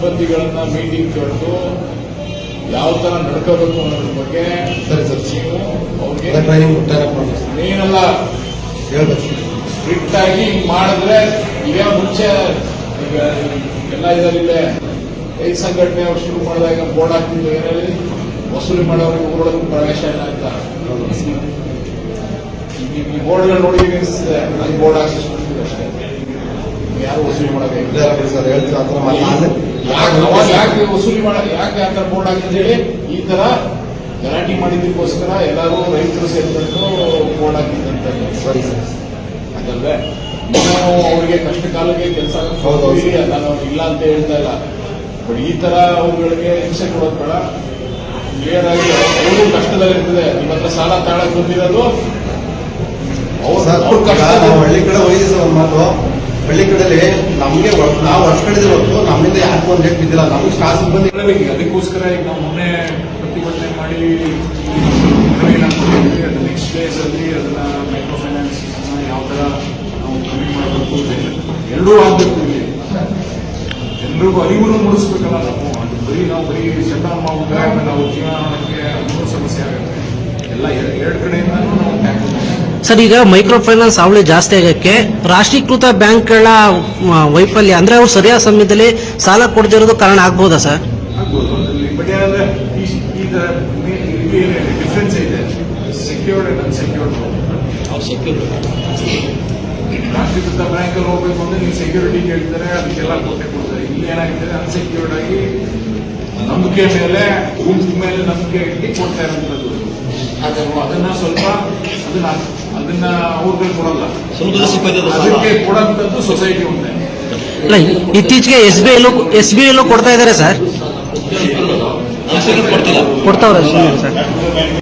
ಸಿಬ್ಬಂದಿಗಳನ್ನ meeting ಕರೆದು ಯಾವ ತರ ನಡ್ಕೋಬೇಕು ಅನ್ನೋದ್ರ ಬಗ್ಗೆ ಸರಿ ಸರ್. ನೀವು ಅವ್ರಿಗೆ ಏನೆಲ್ಲ ಹೇಳ್ಬೇಕು. ಸ್ಟ್ರಿಕ್ಟ್ ಆಗಿ ಮಾಡಿದ್ರೆ ಈಗ ಮುಂಚೆ ಈಗ ಎಲ್ಲ ಇದರಲ್ಲಿ ರೈತ ಸಂಘಟನೆ ಅವ್ರು ಶುರು ಮಾಡಿದಾಗ ಬೋರ್ಡ್ ಹಾಕ್ತಿದ್ದು ಏನಲ್ಲಿ ವಸೂಲಿ ಮಾಡೋರಿಗೆ ಊರೊಳಗೆ ಪ್ರವೇಶ ಇಲ್ಲ ಅಂತ. ಈ ಬೋರ್ಡ್ಗಳು ನೋಡಿ ಅಲ್ಲಿ ಬೋರ್ಡ್ ಹಾಕಿ ಅಷ್ಟೇ. ಇಲ್ಲ ಸರ್ ಹೇಳ್ತೀನಿ ಆ ಥರ ಮಾಡಿ ಯಾಕೆ ವಸೂಲಿ ಮಾಡ ಯಾಕೆ ಆ ಥರ ಬೋರ್ಡ್ ಹಾಕಿದ್ರೆ ಈ ತರ ಗಲಾಟೆ ಮಾಡಿದ್ದಕ್ಕೋಸ್ಕರ ಎಲ್ಲರೂ ರೈತರು ಸೇರಿಕೊಂಡು ಬೋರ್ಡ್ ಹಾಕಿದ್ದಂತ ಸರಿ ಸರ್. ಅದಲ್ವೇ? ನಾವು ಅವರಿಗೆ ಕಷ್ಟ ಕಾಲಕ್ಕೆ ಕೆಲಸ. ನಾನು ಇಲ್ಲ ಅಂತ ಹೇಳ್ತಾ ಇಲ್ಲ. ಬಟ್ ಈ ತರ ಅವುಗಳಿಗೆ ಹಿಂಸೆ ಕೊಡೋದು ಬೇಡ. ಕ್ಲಿಯರ್ ಆಗಿ ಅವರು ಕಷ್ಟದಲ್ಲಿರ್ತದೆ. ನಿಮ್ಮ ಹತ್ರ ಸಾಲ ತಾಳಕ್ ಬಂದಿರೋದು ಅವ್ರು ಕಷ್ಟ ಹಳ್ಳಿ ಕಡೆ ಒಂದು ಮಾತು. ಹಳ್ಳಿ ಕಡೆಯಲ್ಲಿ ನಮಗೆ ನಾವು ಹೊಡ್ಸ್ಕೊಂಡಿದ್ದೀವಿ ಹೊತ್ತು ನಮ್ಮಿಂದ ಯಾಕೆ ಒಂದು ನಾವು ಬಿದ್ದಿಲ್ಲ. ನಮ್ಗೆ ಸ್ಟಾಫ್ ಸಿಬ್ಬಂದಿ ಅದಕ್ಕೋಸ್ಕರ ಈಗ ನಾವು ಮೊನ್ನೆ ಪ್ರತಿಭಟನೆ ಮಾಡಿ ನೆಕ್ಸ್ಟ್ ಡೇಸ್ ಅಲ್ಲಿ ಅದನ್ನ ಮೈಕ್ರೋ ಫೈನಾನ್ಸ್ ಯಾವ ತರ ನಾವು ಕಮ್ಮಿ ಮಾಡಬೇಕು ಎರಡೂ ಆಗ್ಬೇಕು ಇಲ್ಲಿ. ಜನರಿಗೂ ಅರಿವು ಮೂಡಿಸ್ಬೇಕಲ್ಲ ನಾವು. ಬರೀ ನಾವು ಬರೀ ಶತಮಾನ ಡೌನ್ ಮಾಡ್ಬಿಟ್ರೆ ನಾವು ಜೀವನಕ್ಕೆ ಇನ್ನೂ ಸಮಸ್ಯೆ ಆಗುತ್ತೆ ಎಲ್ಲ ಎರ- ಎರಡು ಕಡೆಯಿಂದನೂ ನಾವು ಟ್ಯಾಕಲ್ ಮಾಡಬೇಕು ಸರ್, ಈಗ ಮೈಕ್ರೋ ಫೈನಾನ್ಸ್ ಅವಳಿ ಜಾಸ್ತಿ ಆಗಕ್ಕೆ ರಾಷ್ಟ್ರೀಕೃತ ಬ್ಯಾಂಕ್ಗಳ ವೈಫಲ್ಯ, ಅಂದ್ರೆ ಅವ್ರು ಸರಿಯಾದ ಸಮಯದಲ್ಲಿ ಸಾಲ ಕೊಡದಿರೋದು ಕಾರಣ ಆಗ್ಬೋದಾ ಸರ್? ರಾಷ್ಟ್ರೀಕೃತ ಬ್ಯಾಂಕ್ ಅಲ್ಲಿ ಹೋಗ್ಬೇಕು ಅಂದ್ರೆ ನೀವು ಸೆಕ್ಯೂರಿಟಿ ಕೇಳ್ತಾರೆ, ಅದಕ್ಕೆಲ್ಲ ಕೊಟ್ಟೆ ಕೊಡ್ತಾರೆ. ಇಲ್ಲಿ ಏನಾಗಿದೆ? ಅನ್ಸೆಕ್ಯೂರ್ಡ್ ಆಗಿ ನಂಬಿಕೆ ಮೇಲೆ ಗುಂಪು ಮೇಲೆ ನಂಬಿಕೆ ಇಟ್ಟು ಕೊಡ್ತಾ ಇರೋದು ಅದನ್ನ ಸ್ವಲ್ಪ ಅದನ್ನ ಅದನ್ನ ಅವ್ರಿಗೆ ಕೊಡಲ್ಲ. ಅದಕ್ಕೆ ಕೊಡಂತದ್ದು ಸೊಸೈಟಿ ಒಂದೇ. ಇತ್ತೀಚೆಗೆ ಎಸ್ ಬಿ ಐಲು ಎಸ್ ಬಿ ಐಲು ಕೊಡ್ತಾ ಇದ್ದಾರೆ ಸರ್? ಕೊಡ್ತಾವ್ರೆ ಸರ್.